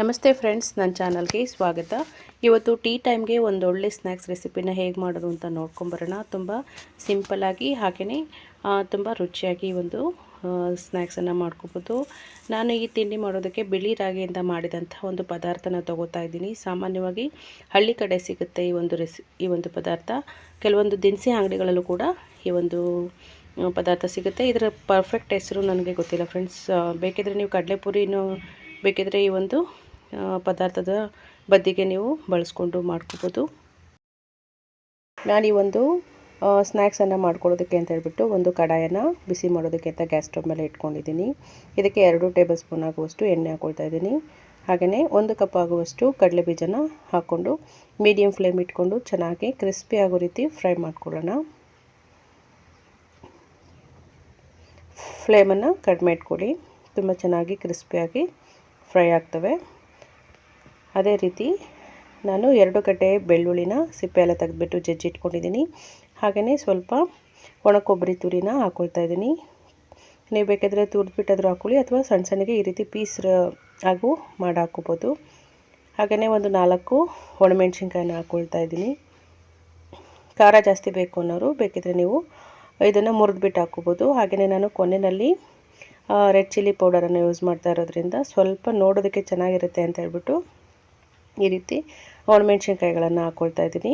ನಮಸ್ತೆ ಫ್ರೆಂಡ್ಸ್ ನನ್ನ ಚಾನಲ್ಗೆ ಸ್ವಾಗತ. ಇವತ್ತು ಟೀ ಟೈಮ್ಗೆ ಒಂದು ಒಳ್ಳೆ ಸ್ನ್ಯಾಕ್ಸ್ ರೆಸಿಪಿನ ಹೇಗೆ ಮಾಡೋದು ಅಂತ ನೋಡ್ಕೊಂಬರೋಣ ತುಂಬ ಸಿಂಪಲಾಗಿ ಹಾಗೆಯೇ ತುಂಬ ರುಚಿಯಾಗಿ ಒಂದು ಸ್ನ್ಯಾಕ್ಸನ್ನು ಮಾಡ್ಕೋಬೋದು. ನಾನು ಈ ತಿಂಡಿ ಮಾಡೋದಕ್ಕೆ ಬಿಳಿ ರಾಗಿಯಿಂದ ಮಾಡಿದಂಥ ಒಂದು ಪದಾರ್ಥನ ತೊಗೋತಾ ಇದ್ದೀನಿ. ಸಾಮಾನ್ಯವಾಗಿ ಹಳ್ಳಿ ಕಡೆ ಸಿಗುತ್ತೆ ಈ ಒಂದು ರೆಸಿ ಈ ಒಂದು ಪದಾರ್ಥ. ಕೆಲವೊಂದು ದಿನಸಿ ಅಂಗಡಿಗಳಲ್ಲೂ ಕೂಡ ಈ ಒಂದು ಪದಾರ್ಥ ಸಿಗುತ್ತೆ. ಇದರ ಪರ್ಫೆಕ್ಟ್ ಹೆಸರು ನನಗೆ ಗೊತ್ತಿಲ್ಲ ಫ್ರೆಂಡ್ಸ್ ಬೇಕಿದ್ರೆ ನೀವು ಕಡಲೆಪುರಿನೂ, ಬೇಕಿದ್ರೆ ಈ ಒಂದು ಪದಾರ್ಥದ ಬದ್ದಿಗೆ ನೀವು ಬಳಸ್ಕೊಂಡು ಮಾಡ್ಕೋಬೋದು. ನಾನು ಈ ಒಂದು ಸ್ನ್ಯಾಕ್ಸನ್ನು ಮಾಡ್ಕೊಳ್ಳೋದಕ್ಕೆ ಅಂತ ಹೇಳ್ಬಿಟ್ಟು ಒಂದು ಕಡಾಯನ್ನು ಬಿಸಿ ಮಾಡೋದಕ್ಕೆ ಅಂತ ಗ್ಯಾಸ್ ಸ್ಟವ್ ಮೇಲೆ ಇಟ್ಕೊಂಡಿದ್ದೀನಿ. ಇದಕ್ಕೆ ಎರಡು ಟೇಬಲ್ ಸ್ಪೂನ್ ಆಗುವಷ್ಟು ಎಣ್ಣೆ ಹಾಕೊಳ್ತಾ ಇದ್ದೀನಿ. ಹಾಗೆಯೇ ಒಂದು ಕಪ್ ಆಗುವಷ್ಟು ಕಡಲೆ ಬೀಜನ ಹಾಕ್ಕೊಂಡು ಮೀಡಿಯಮ್ ಫ್ಲೇಮ್ ಇಟ್ಕೊಂಡು ಚೆನ್ನಾಗಿ ಕ್ರಿಸ್ಪಿ ಆಗೋ ರೀತಿ ಫ್ರೈ ಮಾಡ್ಕೊಳ್ಳೋಣ. ಫ್ಲೇಮನ್ನು ಕಡಿಮೆ ಇಟ್ಕೊಳ್ಳಿ. ತುಂಬ ಚೆನ್ನಾಗಿ ಕ್ರಿಸ್ಪಿಯಾಗಿ ಫ್ರೈ ಆಗ್ತವೆ. ಅದೇ ರೀತಿ ನಾನು ಎರಡು ಗಡ್ಡೆ ಬೆಳ್ಳುಳ್ಳಿನ ಸಿಪ್ಪೆ ಎಲ್ಲ ತೆಗೆದ್ಬಿಟ್ಟು ಜಜ್ಜಿ ಇಟ್ಕೊಂಡಿದ್ದೀನಿ. ಹಾಗೆಯೇ ಸ್ವಲ್ಪ ಒಣ ಕೊಬ್ಬರಿ ತುರಿನ ಹಾಕ್ಕೊಳ್ತಾ ಇದ್ದೀನಿ. ನೀವು ಬೇಕಾದರೆ ತುರಿದ್ಬಿಟ್ಟಾದರೂ ಹಾಕ್ಕೊಳ್ಳಿ ಅಥವಾ ಸಣ್ಣ ಸಣ್ಣಗೆ ಈ ರೀತಿ ಪೀಸ್ ಆಗು ಮಾಡಿ ಹಾಕ್ಕೋಬೋದು. ಹಾಗೆಯೇ ಒಂದು ನಾಲ್ಕು ಒಣಮೆಣ್ಸಿನ್ಕಾಯಿನ ಹಾಕ್ಕೊಳ್ತಾ ಇದ್ದೀನಿ. ಖಾರ ಜಾಸ್ತಿ ಬೇಕು ಅನ್ನೋರು ಬೇಕಿದ್ರೆ ನೀವು ಇದನ್ನು ಮುರಿದ್ಬಿಟ್ಟು ಹಾಕ್ಕೋಬೋದು. ಹಾಗೆಯೇ ನಾನು ಕೊನೆಯಲ್ಲಿ ರೆಡ್ ಚಿಲ್ಲಿ ಪೌಡರನ್ನು ಯೂಸ್ ಮಾಡ್ತಾ ಇರೋದ್ರಿಂದ ಸ್ವಲ್ಪ ನೋಡೋದಕ್ಕೆ ಚೆನ್ನಾಗಿರುತ್ತೆ ಅಂತ ಹೇಳ್ಬಿಟ್ಟು ಈ ರೀತಿ ಒಣಮೆಣ್ಸಿನ್ಕಾಯಿಗಳನ್ನು ಹಾಕ್ಕೊಳ್ತಾ ಇದ್ದೀನಿ.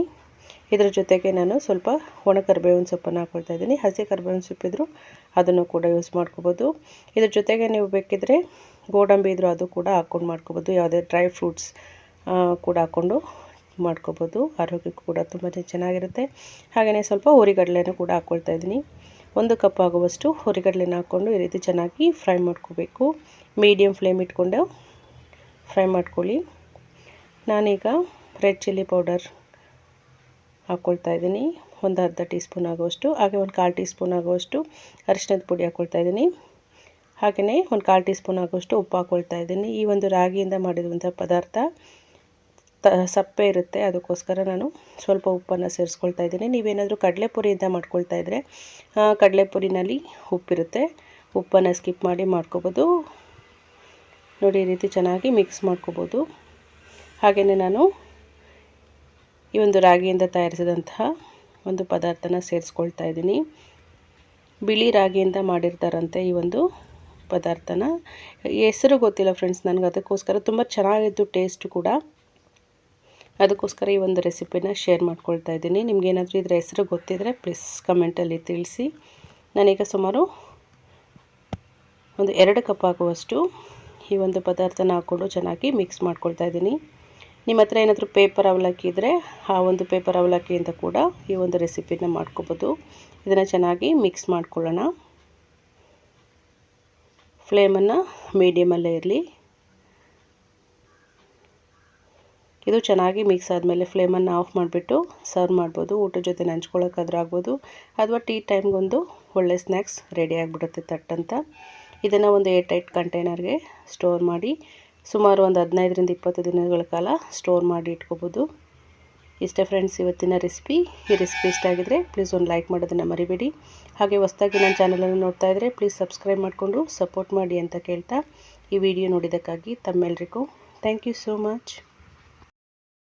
ಇದರ ಜೊತೆಗೆ ನಾನು ಸ್ವಲ್ಪ ಒಣ ಕರ್ಬೇವಿನ ಸೊಪ್ಪನ್ನು ಹಾಕ್ಕೊಳ್ತಾ ಇದ್ದೀನಿ. ಹಸಿ ಕರಿಬೇವಿನ ಸೊಪ್ಪಿದ್ರು ಅದನ್ನು ಕೂಡ ಯೂಸ್ ಮಾಡ್ಕೋಬೋದು. ಇದ್ರ ಜೊತೆಗೆ ನೀವು ಬೇಕಿದ್ರೆ ಗೋಡಂಬಿ ಇದ್ದರೂ ಅದು ಕೂಡ ಹಾಕ್ಕೊಂಡು ಮಾಡ್ಕೋಬೋದು. ಯಾವುದೇ ಡ್ರೈ ಫ್ರೂಟ್ಸ್ ಕೂಡ ಹಾಕ್ಕೊಂಡು ಮಾಡ್ಕೋಬೋದು. ಆರೋಗ್ಯಕ್ಕೂ ಕೂಡ ತುಂಬ ಚೆನ್ನಾಗಿರುತ್ತೆ. ಹಾಗೆಯೇ ಸ್ವಲ್ಪ ಹುರಿಗಡಲೆನೂ ಕೂಡ ಹಾಕ್ಕೊಳ್ತಾ ಇದ್ದೀನಿ. ಒಂದು ಕಪ್ ಆಗುವಷ್ಟು ಹುರಿಗಡಲೆನ ಹಾಕ್ಕೊಂಡು ಈ ರೀತಿ ಚೆನ್ನಾಗಿ ಫ್ರೈ ಮಾಡ್ಕೋಬೇಕು. ಮೀಡಿಯಮ್ ಫ್ಲೇಮ್ ಇಟ್ಕೊಂಡು ಫ್ರೈ ಮಾಡ್ಕೊಳ್ಳಿ. ನಾನೀಗ ರೆಡ್ ಚಿಲ್ಲಿ ಪೌಡರ್ ಹಾಕ್ಕೊಳ್ತಾ ಇದ್ದೀನಿ. ಒಂದು ಅರ್ಧ ಟೀ ಸ್ಪೂನ್ ಆಗುವಷ್ಟು, ಹಾಗೆ ಒಂದು ಕಾಲು ಟೀ ಸ್ಪೂನ್ ಆಗುವಷ್ಟು ಅರಿಶಿನದ ಪುಡಿ ಹಾಕ್ಕೊಳ್ತಾ ಇದ್ದೀನಿ. ಹಾಗೆಯೇ ಒಂದು ಕಾಲು ಟೀ ಸ್ಪೂನ್ ಆಗುವಷ್ಟು ಉಪ್ಪು ಹಾಕ್ಕೊಳ್ತಾ ಇದ್ದೀನಿ. ಈ ಒಂದು ರಾಗಿಯಿಂದ ಮಾಡಿರುವಂಥ ಪದಾರ್ಥ ತ, ಸಪ್ಪೆ ಇರುತ್ತೆ. ಅದಕ್ಕೋಸ್ಕರ ನಾನು ಸ್ವಲ್ಪ ಉಪ್ಪನ್ನು ಸೇರಿಸ್ಕೊಳ್ತಾ ಇದ್ದೀನಿ. ನೀವೇನಾದರೂ ಕಡಲೆಪುರಿಯಿಂದ ಮಾಡ್ಕೊಳ್ತಾ ಇದ್ದರೆ ಕಡಲೆಪುರಿನಲ್ಲಿ ಉಪ್ಪಿರುತ್ತೆ. ಉಪ್ಪನ್ನು ಸ್ಕಿಪ್ ಮಾಡಿ ಮಾಡ್ಕೋಬೋದು. ನೋಡಿ, ಈ ರೀತಿ ಚೆನ್ನಾಗಿ ಮಿಕ್ಸ್ ಮಾಡ್ಕೋಬೋದು. ಹಾಗೆಯೇ ನಾನು ಈ ಒಂದು ರಾಗಿಯಿಂದ ತಯಾರಿಸಿದಂತಹ ಒಂದು ಪದಾರ್ಥನ ಸೇರಿಸ್ಕೊಳ್ತಾ ಇದ್ದೀನಿ. ಬಿಳಿ ರಾಗಿಯಿಂದ ಮಾಡಿರ್ತಾರಂತೆ ಈ ಒಂದು ಪದಾರ್ಥನ. ಹೆಸರು ಗೊತ್ತಿಲ್ಲ ಫ್ರೆಂಡ್ಸ್ ನನಗೆ ಅದಕ್ಕೋಸ್ಕರ ತುಂಬ ಚೆನ್ನಾಗಿತ್ತು ಟೇಸ್ಟ್ ಕೂಡ. ಅದಕ್ಕೋಸ್ಕರ ಈ ಒಂದು ರೆಸಿಪಿನ ಶೇರ್ ಮಾಡ್ಕೊಳ್ತಾ ಇದ್ದೀನಿ. ನಿಮಗೇನಾದರೂ ಇದರ ಹೆಸರು ಗೊತ್ತಿದ್ದರೆ ಪ್ಲೀಸ್ ಕಮೆಂಟಲ್ಲಿ ತಿಳಿಸಿ. ನಾನೀಗ ಸುಮಾರು ಒಂದು ಎರಡು ಕಪ್ ಆಗುವಷ್ಟು ಈ ಒಂದು ಪದಾರ್ಥನ ಹಾಕ್ಕೊಂಡು ಚೆನ್ನಾಗಿ ಮಿಕ್ಸ್ ಮಾಡ್ಕೊಳ್ತಾ ಇದ್ದೀನಿ. ನಿಮ್ಮ ಹತ್ರ ಏನಾದರೂ ಪೇಪರ್ ಅವಲಕ್ಕಿ ಇದ್ದರೆ ಆ ಒಂದು ಪೇಪರ್ ಅವಲಕ್ಕಿಯಿಂದ ಕೂಡ ಈ ಒಂದು ರೆಸಿಪಿನ ಮಾಡ್ಕೋಬೋದು. ಇದನ್ನು ಚೆನ್ನಾಗಿ ಮಿಕ್ಸ್ ಮಾಡ್ಕೊಳ್ಳೋಣ. ಫ್ಲೇಮನ್ನು ಮೀಡಿಯಮಲ್ಲೇ ಇರಲಿ. ಇದು ಚೆನ್ನಾಗಿ ಮಿಕ್ಸ್ ಆದಮೇಲೆ ಫ್ಲೇಮನ್ನು ಆಫ್ ಮಾಡಿಬಿಟ್ಟು ಸರ್ವ್ ಮಾಡ್ಬೋದು. ಊಟದ ಜೊತೆ ನಂಚ್ಕೊಳ್ಳೋಕ್ಕಾದ್ರೂ ಆಗ್ಬೋದು. ಅಥವಾ ಟೀ ಟೈಮ್ಗೊಂದು ಒಳ್ಳೆ ಸ್ನ್ಯಾಕ್ಸ್ ರೆಡಿ ಆಗಿಬಿಡುತ್ತೆ ತಟ್ಟಂತ. ಇದನ್ನು ಒಂದು ಏರ್ ಟೈಟ್ ಕಂಟೈನರ್ಗೆ ಸ್ಟೋರ್ ಮಾಡಿ ಸುಮಾರು ಒಂದು ಹದಿನೈದರಿಂದ ಇಪ್ಪತ್ತು ದಿನಗಳ ಕಾಲ ಸ್ಟೋರ್ ಮಾಡಿ ಇಟ್ಕೋಬೋದು. ಇಷ್ಟೇ ಫ್ರೆಂಡ್ಸ್ ಇವತ್ತಿನ ರೆಸಿಪಿ ಈ ರೆಸಿಪಿ ಇಷ್ಟ ಆಗಿದರೆ ಪ್ಲೀಸ್ ಒಂದು ಲೈಕ್ ಮಾಡೋದನ್ನು ಮರಿಬೇಡಿ. ಹಾಗೆ ಹೊಸ್ದಾಗಿ ನನ್ನ ಚಾನಲನ್ನು ನೋಡ್ತಾ ಇದ್ದರೆ ಪ್ಲೀಸ್ ಸಬ್ಸ್ಕ್ರೈಬ್ ಮಾಡಿಕೊಂಡು ಸಪೋರ್ಟ್ ಮಾಡಿ ಅಂತ ಕೇಳ್ತಾ ಈ ವಿಡಿಯೋ ನೋಡಿದ್ದಕ್ಕಾಗಿ ತಮ್ಮೆಲ್ಲರಿಗೂ ಥ್ಯಾಂಕ್ ಯು ಸೋ ಮಚ್